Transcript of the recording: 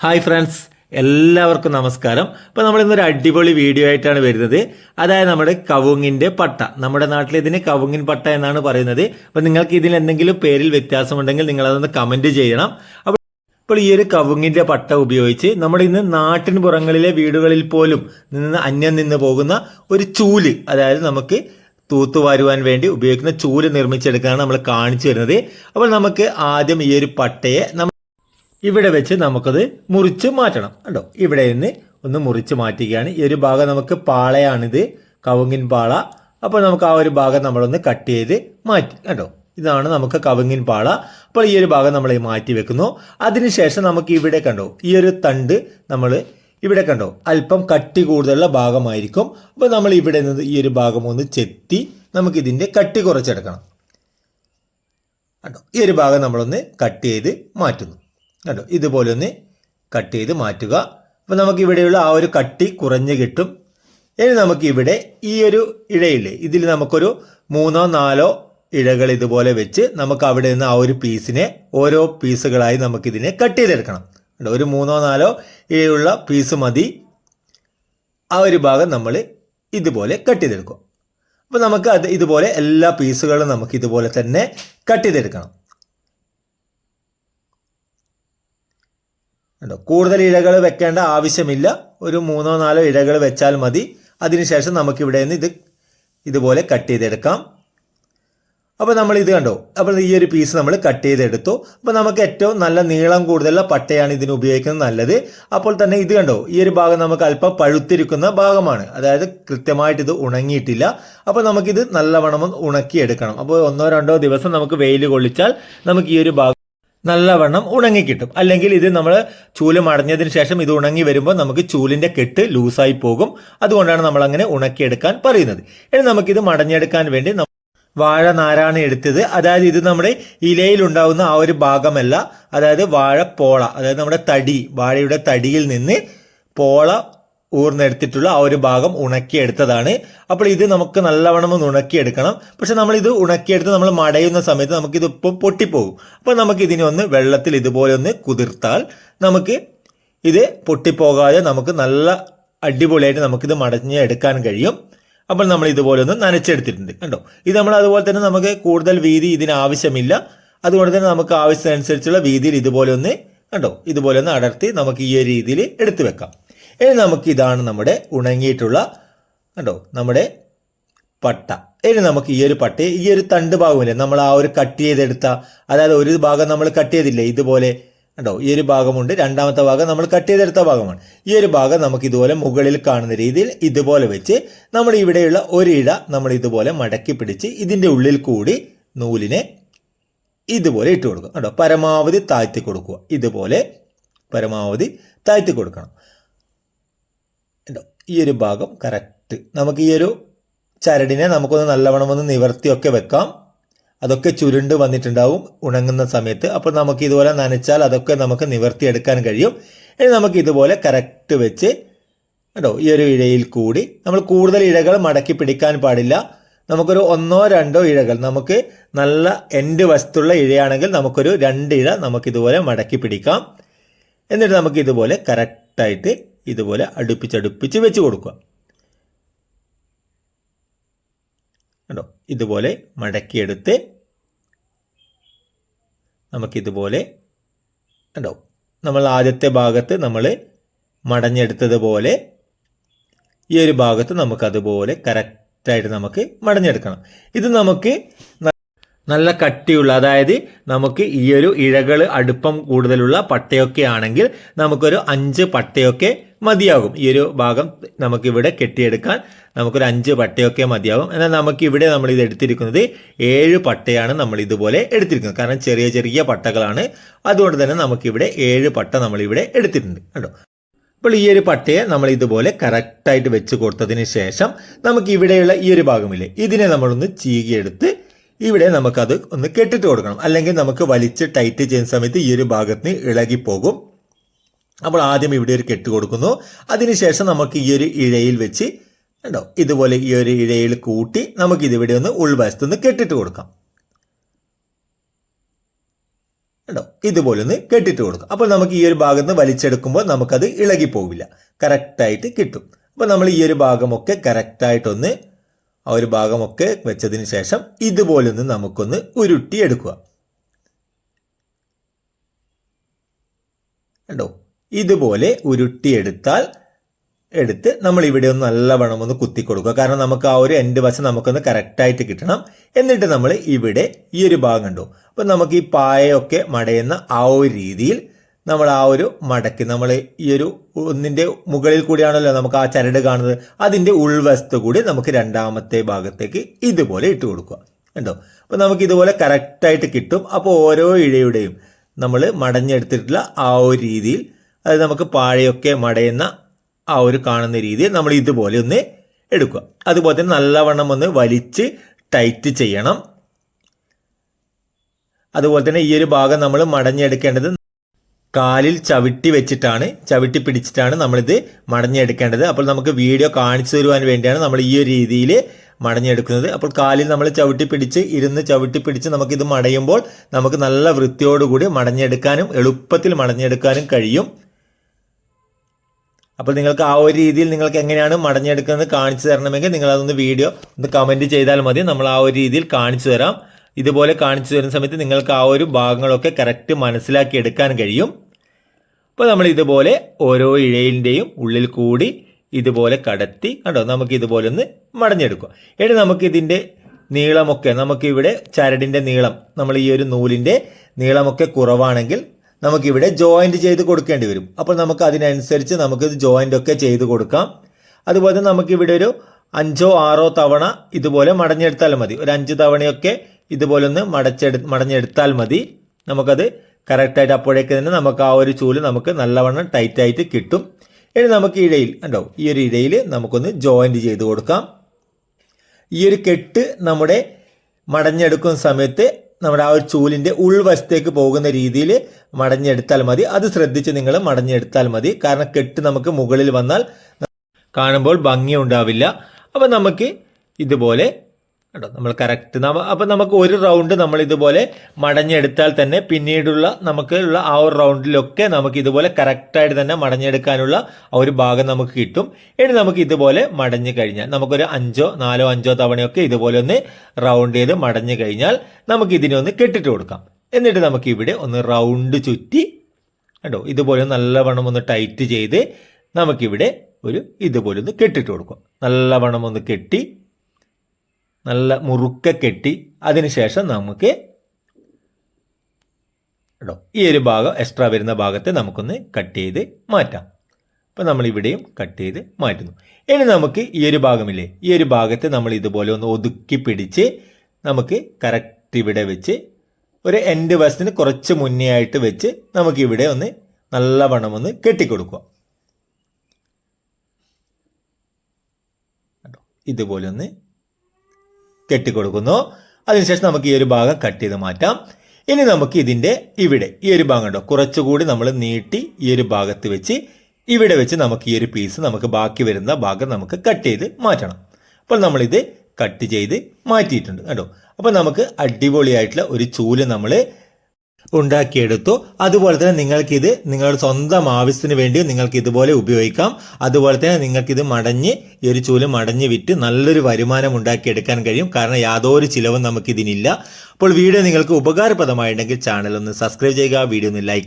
Hi friends എല്ലാവർക്കും നമസ്കാരം. അപ്പോൾ നമ്മൾ ഇന്നൊരു അടിപൊളി വീഡിയോ ആയിട്ടാണ് വരുന്നത്. അതായത് നമ്മുടെ കവുങ്ങിന്റെ പട്ട. നമ്മുടെ നാട്ടിൽ ഇതിന് കവുങ്ങിൻ പട്ട എന്നാണ് പറയുന്നത്. അപ്പോൾ നിങ്ങൾക്ക് ഇതിൽ എന്തെങ്കിലും പേരിൽ വ്യത്യാസമുണ്ടെങ്കിൽ നിങ്ങളതൊന്ന് കമന്റ് ചെയ്യണം. അപ്പോൾ ഇപ്പോൾ ഈ ഒരു കവുങ്ങിന്റെ പട്ട ഉപയോഗിച്ച് നമ്മുടെ ഇന്ന് നാട്ടിൻ പുറങ്ങളിലെ വീടുകളിൽ പോലും നിന്ന് അന്യം നിന്ന് പോകുന്ന ഒരു ചൂൽ അതായത് നമുക്ക് തൂത്തുവാരുവാൻ വേണ്ടി ഉപയോഗിക്കുന്ന ചൂൽ നിർമ്മിച്ചെടുക്കാനാണ് നമ്മൾ കാണിച്ചു വരുന്നത് അപ്പോൾ നമുക്ക് ആദ്യം ഈ ഒരു പട്ടയെ നമ്മൾ ഇവിടെ വെച്ച് നമുക്കത് മുറിച്ച് മാറ്റണം. കണ്ടോ? ഇവിടെ നിന്ന് ഒന്ന് മുറിച്ച് മാറ്റുകയാണ്. ഈ ഒരു ഭാഗം നമുക്ക് പാളയാണിത്. കവുങ്ങിൻ പാള. അപ്പോൾ നമുക്ക് ആ ഒരു ഭാഗം നമ്മളൊന്ന് കട്ട് ചെയ്ത് മാറ്റി. കണ്ടോ? ഇതാണ് നമുക്ക് കവുങ്ങിൻ പാള. അപ്പോൾ ഈ ഒരു ഭാഗം നമ്മൾ മാറ്റി വെക്കുന്നു. അതിനുശേഷം നമുക്ക് ഇവിടെ കണ്ടോ? ഈ ഒരു തണ്ട് നമ്മൾ ഇവിടെ കണ്ടോ? അല്പം കട്ടി കൂടുതലുള്ള ഭാഗമായിരിക്കും. അപ്പോൾ നമ്മൾ ഇവിടെ നിന്ന് ഈ ഒരു ഭാഗം ഒന്ന് ചെത്തി നമുക്കിതിന്റെ കട്ടി കുറച്ചെടുക്കണം. കേട്ടോ ഈ ഒരു ഭാഗം നമ്മളൊന്ന് കട്ട് ചെയ്ത് മാറ്റുന്നു. കണ്ടോ? ഇതുപോലെ ഒന്ന് കട്ട് ചെയ്ത് മാറ്റുക. അപ്പോൾ നമുക്ക് ഇവിടെയുള്ള ആ ഒരു കട്ടി കുറഞ്ഞ് കിട്ടും. ഇനി നമുക്ക് ഇവിടെ ഈ ഒരു ഇഴയില്ലേ ഇതിൽ നമുക്കൊരു മൂന്നോ നാലോ ഇഴകൾ ഇതുപോലെ വെച്ച് നമുക്ക് അവിടെ നിന്ന് ആ ഒരു പീസിനെ ഓരോ പീസുകളായി നമുക്കിതിനെ കട്ട് ചെയ്തെടുക്കണം. ഒരു മൂന്നോ നാലോ ഇഴയുള്ള പീസ് മതി. ആ ഒരു ഭാഗം നമ്മൾ ഇതുപോലെ കട്ട് ചെയ്തെടുക്കും. അപ്പോൾ നമുക്ക് അത് ഇതുപോലെ എല്ലാ പീസുകളും നമുക്ക് ഇതുപോലെ തന്നെ കട്ട് ചെയ്തെടുക്കണം. കൂടുതൽ ഇഴകൾ വെക്കേണ്ട ആവശ്യമില്ല. ഒരു മൂന്നോ നാലോ ഇഴകൾ വെച്ചാൽ മതി. അതിനുശേഷം നമുക്ക് ഇവിടെ നിന്ന് ഇത് ഇതുപോലെ കട്ട് ചെയ്തെടുക്കാം. അപ്പോൾ നമ്മൾ ഇത് കണ്ടോ? അപ്പോൾ ഈ ഒരു പീസ് നമ്മൾ കട്ട് ചെയ്തെടുത്തു. അപ്പോൾ നമുക്ക് ഏറ്റവും നല്ല നീളം കൂടുതലുള്ള പട്ടയാണ് ഇതിന് ഉപയോഗിക്കുന്നത് നല്ലത്. അപ്പോൾ തന്നെ ഇത് കണ്ടോ? ഈ ഒരു ഭാഗം നമുക്ക് അല്പം പഴുത്തിരിക്കുന്ന ഭാഗമാണ്. അതായത് കൃത്യമായിട്ട് ഇത് ഉണങ്ങിയിട്ടില്ല. അപ്പോൾ നമുക്കിത് നല്ലവണ്ണം ഉണക്കിയെടുക്കണം. അപ്പോൾ ഒന്നോ രണ്ടോ ദിവസം നമുക്ക് വെയിൽ കൊള്ളിച്ചാൽ നമുക്ക് ഈ ഒരു ഭാഗം നല്ലവണ്ണം ഉണങ്ങിക്കിട്ടും. അല്ലെങ്കിൽ ഇത് നമ്മൾ ചൂൽ മടഞ്ഞതിന് ശേഷം ഇത് ഉണങ്ങി വരുമ്പോൾ നമുക്ക് ചൂലിന്റെ കെട്ട് ലൂസായി പോകും. അതുകൊണ്ടാണ് നമ്മൾ അങ്ങനെ ഉണക്കിയെടുക്കാൻ പറയുന്നത്. ഇനി നമുക്കിത് മടഞ്ഞെടുക്കാൻ വേണ്ടി വാഴ നാരാണ് എടുത്തത്. അതായത് ഇത് നമ്മുടെ ഇലയിൽ ഉണ്ടാവുന്ന ആ ഒരു ഭാഗമല്ല. അതായത് വാഴപ്പോള അതായത് നമ്മുടെ തടി വാഴയുടെ തടിയിൽ നിന്ന് പോള ഊർന്നെടുത്തിട്ടുള്ള ആ ഒരു ഭാഗം ഉണക്കിയെടുത്തതാണ്. അപ്പോൾ ഇത് നമുക്ക് നല്ലവണ്ണം ഒന്ന് ഉണക്കിയെടുക്കണം. പക്ഷെ നമ്മൾ ഇത് ഉണക്കിയെടുത്ത് നമ്മൾ മടയുന്ന സമയത്ത് നമുക്കിത് ഇപ്പോൾ പൊട്ടിപ്പോകും. അപ്പോൾ നമുക്ക് ഇതിനെ ഒന്ന് വെള്ളത്തിൽ ഇതുപോലെ ഒന്ന് കുതിർത്താൽ നമുക്ക് ഇത് പൊട്ടിപ്പോകാതെ നമുക്ക് നല്ല അടിപൊളിയായിട്ട് നമുക്കിത് മടഞ്ഞ് എടുക്കാൻ കഴിയും. അപ്പോൾ നമ്മൾ ഇതുപോലെ ഒന്ന് നനച്ചെടുത്തിട്ടുണ്ട്. കണ്ടോ? ഇത് നമ്മൾ അതുപോലെ തന്നെ നമുക്ക് കൂടുതൽ വീതി ഇതിന് ആവശ്യമില്ല. അതുകൊണ്ട് തന്നെ നമുക്ക് ആവശ്യത്തിനനുസരിച്ചുള്ള വീതിയിൽ ഇതുപോലെ ഒന്ന് കണ്ടോ? ഇതുപോലെ ഒന്ന് അടർത്തി നമുക്ക് ഈ രീതിയിൽ എടുത്തു വെക്കാം. ഇനി നമുക്ക് ഇതാണ് നമ്മുടെ ഉണങ്ങിയിട്ടുള്ള കണ്ടോ? നമ്മുടെ പട്ട. ഇനി നമുക്ക് ഈ ഒരു പട്ടയെ ഈ ഒരു തണ്ട് ഭാഗമില്ലേ? നമ്മൾ ആ ഒരു കട്ട് ചെയ്തെടുത്ത അതായത് ഒരു ഭാഗം നമ്മൾ കട്ട് ചെയ്തില്ലേ? ഇതുപോലെ കണ്ടോ? ഈ ഒരു ഭാഗമുണ്ട്. രണ്ടാമത്തെ ഭാഗം നമ്മൾ കട്ട് ചെയ്തെടുത്ത ഭാഗമാണ്. ഈ ഒരു ഭാഗം നമുക്ക് ഇതുപോലെ മുകളിൽ കാണുന്ന രീതിയിൽ ഇതുപോലെ വെച്ച് നമ്മൾ ഇവിടെയുള്ള ഒരു ഇഴ നമ്മൾ ഇതുപോലെ മടക്കി പിടിച്ച് ഇതിന്റെ ഉള്ളിൽ കൂടി നൂലിനെ ഇതുപോലെ ഇട്ട് കൊടുക്കുക കേട്ടോ പരമാവധി താഴ്ത്തി കൊടുക്കുക. ഇതുപോലെ പരമാവധി താഴ്ത്തി കൊടുക്കണം. ഈ ഒരു ഭാഗം കറക്റ്റ് നമുക്ക് ഈ ഒരു ചരടിനെ നമുക്കൊന്ന് നല്ലവണ്ണം ഒന്ന് നിവർത്തിയൊക്കെ വെക്കാം. അതൊക്കെ ചുരുണ്ട് വന്നിട്ടുണ്ടാവും ഉണങ്ങുന്ന സമയത്ത്. അപ്പോൾ നമുക്ക് ഇതുപോലെ നനച്ചാൽ അതൊക്കെ നമുക്ക് നിവർത്തിയെടുക്കാൻ കഴിയും. ഇനി നമുക്ക് ഇതുപോലെ കറക്റ്റ് വെച്ച് കേട്ടോ ഈ ഒരു ഇഴയിൽ കൂടി നമ്മൾ കൂടുതൽ ഇഴകൾ മടക്കി പിടിക്കാൻ പാടില്ല. നമുക്കൊരു ഒന്നോ രണ്ടോ ഇഴകൾ നമുക്ക് നല്ല എൻഡ് വശത്തുള്ള ഇഴയാണെങ്കിൽ നമുക്കൊരു രണ്ട് ഇഴ നമുക്കിതുപോലെ മടക്കി പിടിക്കാം. എന്നിട്ട് നമുക്ക് ഇതുപോലെ കറക്റ്റായിട്ട് ഇതുപോലെ അടുപ്പിച്ചടുപ്പിച്ച് വെച്ച് കൊടുക്കുക. കണ്ടോ? ഇതുപോലെ മടക്കിയെടുത്ത് നമുക്കിതുപോലെ കണ്ടോ? നമ്മൾ ആദ്യത്തെ ഭാഗത്ത് നമ്മൾ മടഞ്ഞെടുത്തതുപോലെ ഈ ഒരു ഭാഗത്ത് നമുക്കതുപോലെ കറക്റ്റായിട്ട് നമുക്ക് മടഞ്ഞെടുക്കണം. ഇത് നമുക്ക് നല്ല കട്ടിയുള്ള അതായത് നമുക്ക് ഈ ഒരു ഇഴകൾ അടുപ്പം കൂടുതലുള്ള പട്ടയൊക്കെ ആണെങ്കിൽ നമുക്കൊരു അഞ്ച് പട്ടയൊക്കെ മതിയാകും. ഈ ഒരു ഭാഗം നമുക്കിവിടെ കെട്ടിയെടുക്കാൻ നമുക്കൊരു അഞ്ച് പട്ടയൊക്കെ മതിയാകും. എന്നാൽ നമുക്ക് ഇവിടെ നമ്മൾ ഇത് എടുത്തിരിക്കുന്നത് ഏഴ് പട്ടയാണ് നമ്മൾ ഇതുപോലെ എടുത്തിരിക്കുന്നത്. കാരണം ചെറിയ ചെറിയ പട്ടകളാണ്. അതുകൊണ്ട് തന്നെ നമുക്കിവിടെ ഏഴ് പട്ട നമ്മളിവിടെ എടുത്തിട്ടുണ്ട്. കേട്ടോ അപ്പോൾ ഈ ഒരു പട്ടയെ നമ്മൾ ഇതുപോലെ കറക്റ്റായിട്ട് വെച്ച് കൊടുത്തതിന് ശേഷം നമുക്ക് ഇവിടെയുള്ള ഈ ഒരു ഭാഗമില്ലേ ഇതിനെ നമ്മളൊന്ന് ചീകിയെടുത്ത് ഇവിടെ നമുക്കത് ഒന്ന് കെട്ടിട്ട് കൊടുക്കണം. അല്ലെങ്കിൽ നമുക്ക് വലിച്ച് ടൈറ്റ് ചെയ്യുന്ന സമയത്ത് ഈ ഒരു ഭാഗത്തിന് ഇളകിപ്പോകും അപ്പോൾ ആദ്യം ഇവിടെ ഒരു കെട്ട് കൊടുക്കുന്നു. അതിനുശേഷം നമുക്ക് ഈ ഒരു ഇഴയിൽ വെച്ച് കണ്ടോ? ഇതുപോലെ ഈ ഒരു ഇഴയിൽ കൂട്ടി നമുക്ക് ഇതിവിടെ ഒന്ന് ഉൾവശത്തുനിന്ന് കെട്ടിട്ട് കൊടുക്കാം. കണ്ടോ? ഇതുപോലെ ഒന്ന് കെട്ടിട്ട് കൊടുക്കാം. അപ്പോൾ നമുക്ക് ഈ ഒരു ഭാഗത്ത് നിന്ന് വലിച്ചെടുക്കുമ്പോൾ നമുക്കത് ഇളകി പോവില്ല. കറക്റ്റായിട്ട് കിട്ടും. അപ്പോൾ നമ്മൾ ഈ ഒരു ഭാഗമൊക്കെ കറക്റ്റായിട്ടൊന്ന് ആ ഒരു ഭാഗമൊക്കെ വെച്ചതിന് ശേഷം ഇതുപോലെ ഒന്ന് നമുക്കൊന്ന് ഉരുട്ടിയെടുക്കുക. കണ്ടോ? ഇതുപോലെ ഉരുട്ടിയെടുത്താൽ എടുത്ത് നമ്മൾ ഇവിടെ ഒന്ന് നല്ലവണ്ണം ഒന്ന് കുത്തി കൊടുക്കുക കാരണം നമുക്ക് ആ ഒരു എൻഡ് വശം നമുക്കൊന്ന് കറക്റ്റായിട്ട് കിട്ടണം. എന്നിട്ട് നമ്മൾ ഇവിടെ ഈ ഒരു ഭാഗം കണ്ടു. അപ്പം നമുക്ക് ഈ പായയൊക്കെ മടയുന്ന ആ ഒരു രീതിയിൽ നമ്മൾ ആ ഒരു മടക്കി നമ്മൾ ഈ ഒരു ഒന്നിന്റെ മുകളിൽ കൂടിയാണല്ലോ നമുക്ക് ആ ചരട് കാണുന്നത്. അതിന്റെ ഉൾവശത്ത് കൂടി നമുക്ക് രണ്ടാമത്തെ ഭാഗത്തേക്ക് ഇതുപോലെ ഇട്ട് കൊടുക്കുക. കണ്ടോ? അപ്പോൾ നമുക്ക് ഇതുപോലെ കറക്റ്റായിട്ട് കിട്ടും. അപ്പോൾ ഓരോ ഇഴയുടെയും നമ്മൾ മടഞ്ഞെടുത്തിട്ടുള്ള ആ ഒരു രീതിയിൽ അത് നമുക്ക് പാഴയൊക്കെ മടയുന്ന ആ ഒരു കാണുന്ന രീതിയിൽ നമ്മൾ ഇതുപോലെ ഒന്ന് എടുക്കുക. അതുപോലെ തന്നെ നല്ലവണ്ണം ഒന്ന് വലിച്ച് ടൈറ്റ് ചെയ്യണം. അതുപോലെ തന്നെ ഈ ഒരു ഭാഗം നമ്മൾ മടഞ്ഞെടുക്കേണ്ടത് കാലിൽ ചവിട്ടി വെച്ചിട്ടാണ് ചവിട്ടി പിടിച്ചിട്ടാണ് നമ്മളിത് മടഞ്ഞെടുക്കേണ്ടത്. അപ്പോൾ നമുക്ക് വീഡിയോ കാണിച്ചു തരുവാൻ വേണ്ടിയാണ് നമ്മൾ ഈ ഒരു രീതിയിൽ മടഞ്ഞെടുക്കുന്നത്. അപ്പോൾ കാലിൽ നമ്മൾ ചവിട്ടി പിടിച്ച് ഇരുന്ന് ചവിട്ടി പിടിച്ച് നമുക്കിത് മടയുമ്പോൾ നമുക്ക് നല്ല വൃത്തിയോടുകൂടി മടഞ്ഞെടുക്കാനും എളുപ്പത്തിൽ മടഞ്ഞെടുക്കാനും കഴിയും. അപ്പോൾ നിങ്ങൾക്ക് ആ ഒരു രീതിയിൽ നിങ്ങൾക്ക് എങ്ങനെയാണ് മടഞ്ഞെടുക്കുന്നത് കാണിച്ചു തരണമെങ്കിൽ നിങ്ങൾ അതൊന്ന് വീഡിയോ ഒന്ന് കമന്റ് ചെയ്താൽ മതി. നമ്മൾ ആ ഒരു രീതിയിൽ കാണിച്ചു തരാം. ഇതുപോലെ കാണിച്ചു തരുന്ന സമയത്ത് നിങ്ങൾക്ക് ആ ഒരു ഭാഗങ്ങളൊക്കെ കറക്റ്റ് മനസ്സിലാക്കി എടുക്കാൻ കഴിയും. അപ്പോൾ നമ്മൾ ഇതുപോലെ ഓരോ ഇഴയിന്റെയും ഉള്ളിൽ കൂടി ഇതുപോലെ കടത്തി കണ്ടോ? നമുക്ക് ഇതുപോലെ ഒന്ന് മടഞ്ഞെടുക്കുക ഇനി നമുക്ക് ഇതിന്റെ നീളമൊക്കെ നമുക്കിവിടെ ചരടിന്റെ നീളം നമ്മൾ ഈ ഒരു നൂലിന്റെ നീളമൊക്കെ കുറവാണെങ്കിൽ നമുക്കിവിടെ ജോയിന്റ് ചെയ്ത് കൊടുക്കേണ്ടി വരും. അപ്പോൾ നമുക്ക് അതിനനുസരിച്ച് നമുക്ക് ജോയിന്റ് ഒക്കെ ചെയ്ത് കൊടുക്കാം. അതുപോലെ നമുക്ക് നമുക്കിവിടെ ഒരു അഞ്ചോ ആറോ തവണ ഇതുപോലെ മടഞ്ഞെടുത്താൽ മതി. ഒരു അഞ്ച് തവണയൊക്കെ ഇതുപോലെ ഒന്ന് മടച്ചെടു മടഞ്ഞെടുത്താൽ മതി. നമുക്കത് കറക്റ്റായിട്ട് അപ്പോഴേക്ക് തന്നെ നമുക്ക് ആ ഒരു ചൂൽ നമുക്ക് നല്ലവണ്ണം ടൈറ്റായിട്ട് കിട്ടും. ഇനി നമുക്ക് ഇടയിൽ ഉണ്ടോ ഈ ഒരു ഇടയിൽ നമുക്കൊന്ന് ജോയിന്റ് ചെയ്ത് കൊടുക്കാം. ഈ ഒരു കെട്ട് നമ്മുടെ മടഞ്ഞെടുക്കുന്ന സമയത്ത് നമ്മുടെ ആ ഒരു ചൂലിന്റെ ഉൾവശത്തേക്ക് പോകുന്ന രീതിയിൽ മടഞ്ഞെടുത്താൽ മതി. അത് ശ്രദ്ധിച്ച് നിങ്ങൾ മടഞ്ഞെടുത്താൽ മതി. കാരണം കെട്ട് നമുക്ക് മുകളിൽ വന്നാൽ കാണുമ്പോൾ ഭംഗി ഉണ്ടാവില്ല. അപ്പം നമുക്ക് ഇതുപോലെ കേട്ടോ നമ്മൾ കറക്റ്റ് നമ്മ അപ്പം നമുക്ക് ഒരു റൗണ്ട് നമ്മൾ ഇതുപോലെ മടഞ്ഞെടുത്താൽ തന്നെ പിന്നീടുള്ള നമുക്ക് ഉള്ള ആ ഒരു റൗണ്ടിലൊക്കെ നമുക്ക് ഇതുപോലെ കറക്റ്റായിട്ട് തന്നെ മടഞ്ഞെടുക്കാനുള്ള ആ ഒരു ഭാഗം നമുക്ക് കിട്ടും. ഇനി നമുക്ക് ഇതുപോലെ മടഞ്ഞു കഴിഞ്ഞാൽ നമുക്കൊരു അഞ്ചോ നാലോ അഞ്ചോ തവണയൊക്കെ ഇതുപോലെ ഒന്ന് റൗണ്ട് ചെയ്ത് മടഞ്ഞു കഴിഞ്ഞാൽ നമുക്ക് ഇതിനെ ഒന്ന് കെട്ടിട്ട് കൊടുക്കാം. എന്നിട്ട് നമുക്ക് ഇവിടെ ഒന്ന് റൗണ്ട് ചുറ്റി കേട്ടോ ഇതുപോലെ നല്ലവണ്ണം ഒന്ന് ടൈറ്റ് ചെയ്ത് നമുക്കിവിടെ ഒരു ഇതുപോലെ ഒന്ന് കെട്ടിട്ട് കൊടുക്കും. നല്ലവണ്ണം ഒന്ന് കെട്ടി നല്ല മുറുക്ക കെട്ടി അതിനുശേഷം നമുക്ക് കേട്ടോ ഈ ഒരു ഭാഗം എക്സ്ട്രാ വരുന്ന ഭാഗത്തെ നമുക്കൊന്ന് കട്ട് ചെയ്ത് മാറ്റാം അപ്പോൾ നമ്മൾ ഇവിടെയും കട്ട് ചെയ്ത് മാറ്റുന്നു ഇനി നമുക്ക് ഈ ഒരു ഭാഗമില്ലേ ഈ ഒരു ഭാഗത്തെ നമ്മൾ ഇതുപോലെ ഒന്ന് ഒതുക്കി പിടിച്ച് നമുക്ക് കറക്റ്റ് ഇവിടെ വെച്ച് ഒരു എൻഡ് വശത്തിന് കുറച്ച് മുന്നേ ആയിട്ട് വെച്ച് നമുക്ക് ഇവിടെ ഒന്ന് നല്ലവണ്ണം ഒന്ന് കെട്ടിക്കൊടുക്കുക? ഇതുപോലെ ഒന്ന് കെട്ടിക്കൊടുക്കുന്നു. അതിനുശേഷം നമുക്ക് ഈ ഒരു ഭാഗം കട്ട് ചെയ്ത് മാറ്റാം. ഇനി നമുക്ക് ഇതിന്റെ ഇവിടെ ഈ ഒരു ഭാഗം ഉണ്ടോ കുറച്ചുകൂടി നമ്മൾ നീട്ടി ഈ ഒരു ഭാഗത്ത് വെച്ച് ഇവിടെ വെച്ച് നമുക്ക് ഈ ഒരു പീസ് നമുക്ക് ബാക്കി വരുന്ന ഭാഗം നമുക്ക് കട്ട് ചെയ്ത് മാറ്റണം. അപ്പോൾ നമ്മളിത് കട്ട് ചെയ്ത് മാറ്റിയിട്ടുണ്ട് കേട്ടോ അപ്പോൾ നമുക്ക് അടിപൊളിയായിട്ടുള്ള ഒരു ചൂൽ നമ്മൾ ഉണ്ടാക്കിയെടുത്തു. അതുപോലെ തന്നെ നിങ്ങൾക്കിത് നിങ്ങളുടെ സ്വന്തം ആവശ്യത്തിന് വേണ്ടി നിങ്ങൾക്ക് ഇതുപോലെ ഉപയോഗിക്കാം. അതുപോലെ തന്നെ നിങ്ങൾക്കിത് മടഞ്ഞ് ഈ ഒരു ചൂൽ മടഞ്ഞ് വിറ്റ് നല്ലൊരു വരുമാനം ഉണ്ടാക്കിയെടുക്കാൻ കഴിയും. കാരണം യാതൊരു ചിലവും നമുക്കിതിനില്ല. അപ്പോൾ വീഡിയോ നിങ്ങൾക്ക് ഉപകാരപ്രദമായിട്ടുണ്ടെങ്കിൽ ചാനൽ ഒന്ന് സബ്സ്ക്രൈബ് ചെയ്യുക വീഡിയോ ഒന്ന് ലൈക്ക്